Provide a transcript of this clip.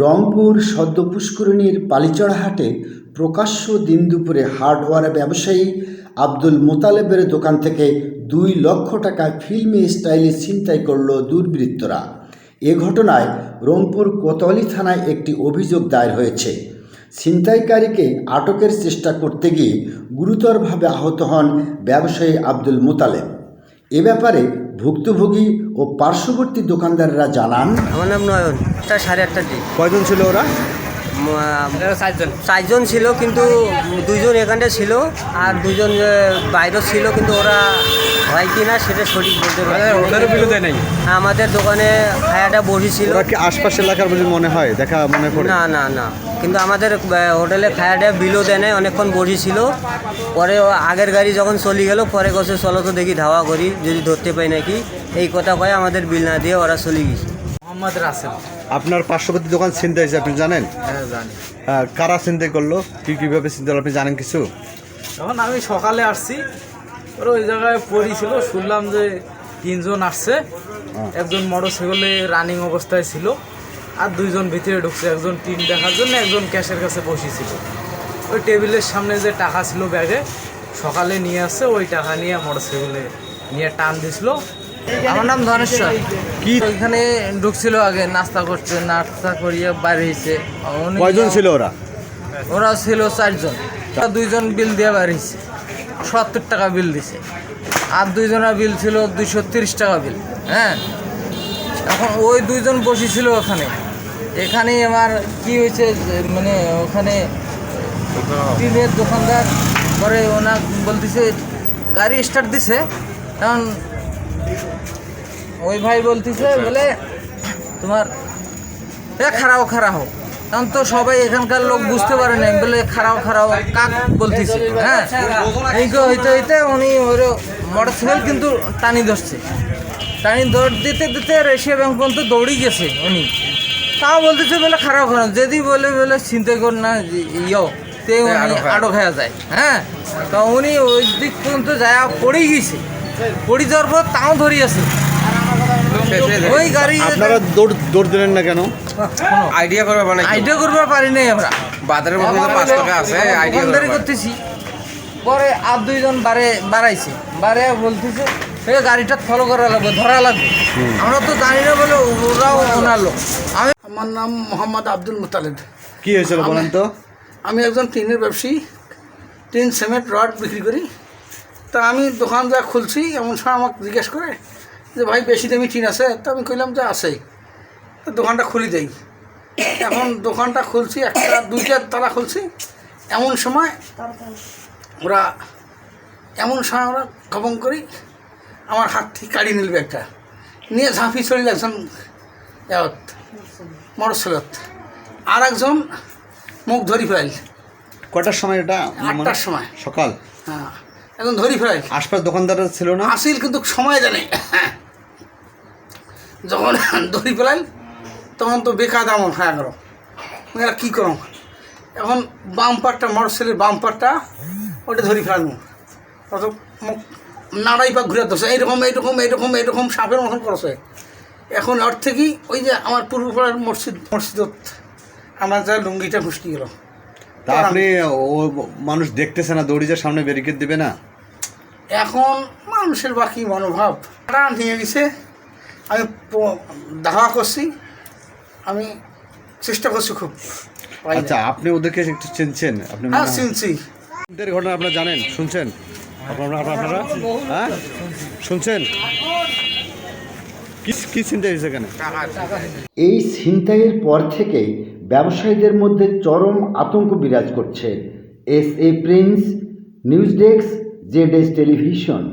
রংপুর সদ্য পুষ্করিণীর পালিচড়া হাটে প্রকাশ্য দিন দুপুরে হার্ডওয়্যার ব্যবসায়ী আব্দুল মোতালেবের দোকান থেকে দুই লক্ষ টাকা ফিল্মি স্টাইলে ছিনতাই করল দুর্বৃত্তরা। এ ঘটনায় রংপুর কোতোয়ালি থানায় একটি অভিযোগ দায়ের হয়েছে। ছিনতাইকারীকে আটকের চেষ্টা করতে গিয়ে গুরুতরভাবে আহত হন ব্যবসায়ী আব্দুল মোতালেব। এ ব্যাপারে ভুক্তভোগী ও পার্শ্ববর্তী দোকানদাররা জানান আমার নাম নয়ন একটা সাড়ে আটটার দিক। কয়জন ছিল ওরা? চারজন। ছিল কিন্তু দুইজন এখানটা ছিল আর দুজন বাইরে ছিল কিন্তু ওরা হয় কি না সেটা সঠিক বলতে পারে না। নেই? আমাদের দোকানে খায়াটা বসেছিল ওরা আশপাশ এলাকার বলে মনে হয়? দেখা মনে পড়ে। না না না। কিন্তু আমাদের হোটেলে খায়াটা বিলও দেয় নাই অনেকক্ষণ বসেছিল পরে আগের গাড়ি যখন চলে গেল পরে কছে চলো তো দেখি ধাওয়া করি যদি ধরতে পাই নাকি। এই কথা কয়ে আমাদের বিল না দিয়ে ওরা চলে গেছে। মোহাম্মদ রাসেল। আপনার পার্শ্ববর্তী দোকান চিন্তা হয়েছে আপনি জানেন? হ্যাঁ জানি। আহ, কারা চিন্তাই করল? কি কীভাবে চিন্তা হলো আপনি জানেন কিছু? তখন আমি সকালে আসছি ওরা ওই জায়গায় পড়েছিল শুনলাম যে তিনজন আসছে। একজন মোটর সাইকেলে রানিং অবস্থায় ছিল আর দুইজন ভিতরে ঢুকছে একজন টিন দেখার জন্য একজন ক্যাশের কাছে বসেছিল। ওই টেবিলের সামনে যে টাকা ছিল ব্যাগে সকালে নিয়ে আসছে ওই টাকা নিয়ে মোটর সাইকেলে নিয়ে টান দিছিল। আমার নাম ধনেশ্বর। কি ওইখানে ঢুকছিল আগে নাস্তা করছে নাস্তা করিয়ে বাইরে হয়েছে কয়জন ছিল ওরা? ওরা ছিল চারজন। দুইজন বিল দিয়ে বাড়িয়েছে সত্তর টাকা বিল দিছে। আর দুইজনের বিল ছিল দুইশো তিরিশ টাকা বিল। হ্যাঁ? এখন ওই দুইজন বসেছিল ওখানে। এখানে আমার কি হয়েছে মানে ওখানে টিনের দোকানদার পরে ওনা বলতেছে গাড়ি স্টার্ট দিছে। তখন ওই ভাই বলতেছে বলে তোমার এ খারাও খারাও তখন তো সবাই এখানকার লোক বুঝতে পারে নাই। বলে খারাও খারাও কাক বলতেছে। হ্যাঁ? এই হইতে হইতে উনি ওর মোটর সাইকেল কিন্তু টানি ধরছে। টানি দৌড় দিতে দিতে রেশিয়া ব্যাংক পর্যন্ত দৌড়ি গেছে উনি। তাও বলতেছে বলে খারাপ খারাপ যদি বলে বলে চিন্তা কর না ইয়ো তে উনি আটো খাওয়া যায়। হ্যাঁ? তো উনি ওই দিক পর্যন্ত যায় পড়েই গেছে পড়ে পর তাও ধরি আছে। ওই গাড়ি আপনারা দৌড় দৌড় দিলেন না কেন? আইডিয়া করবে মানে আইডিয়া করবার পারি নাই আমরা। বাজারের মধ্যে তো পাঁচ টাকা আছে আইডিয়া করতেছি। পরে আর দুইজন বারে বাড়াইছে। বারে বলতেছে এ গাড়িটা ফলো করা লাগবে ধরা লাগবে। আমরা তো জানি না বলে ওরাও আমি আমার নাম মোহাম্মদ আব্দুল মুতালেব। কি হয়েছিল বলেন তো? আমি একজন টিনের ব্যবসায়ী। টিন সিমেন্ট রড বিক্রি করি। তা আমি দোকান যা খুলছি এমন সময় আমাকে জিজ্ঞেস করে যে ভাই বেশি দামি টিন আছে? তো আমি কইলাম যে আছে। দোকানটা খুলি দেই। এখন দোকানটা খুলছি একটা দুইটা তালা খুলছি এমন সময় ওরা এমন সময় ওরা খবং করি আমার হাত থেকে কাড়ি নিল একটা। নিয়ে ঝাঁপি চলে একজন মরসলত। আর একজন মুখ ধরি ফেল কটার সময় এটা? আটটার সময়। সকাল? হ্যাঁ। এখন ধরি ফেল আশপাশ দোকানদার ছিল না? আসিল কিন্তু সময় জানে। যখন ধরি ফেলাইল তখন তো বেকার দাম হ্যাঁ করো। এরা কী করো? এখন বাম পাটটা মরসেলের বাম পাটটা ওটা ধরি ফেলানো অত নাড়াই পা ঘুরে ধরছে। এইরকম এইরকম এইরকম এইরকম সাপের মতন করছে। এখন ওর থেকেই ওই যে আমার পূর্বপাড়ার মসজিদ মসজিদত আমার যা লুঙ্গিটা ফুসকি গেল তা আপনি ও মানুষ দেখতেছে না দৌড়ি যে সামনে ব্যারিকেড দেবে না? এখন মানুষের বাকি মনোভাব। তারা নিয়ে গেছে। আমি দাওয়া করছি। আমি চেষ্টা করছি খুব। আচ্ছা আপনি ওদেরকে একটু চিনছেন? আপনি হ্যাঁ চিনছি। এদের ঘটনা আপনারা জানেন? শুনছেন? আপনারা আপনারা? হ্যাঁ? শুনছেন? কি কি চিন্তা হয়েছে এখানে? এই ছিনতাইয়ের পর থেকে ব্যবসায়ীদের মধ্যে চরম আতঙ্ক বিরাজ করছে। S A Prince News Desk Z S television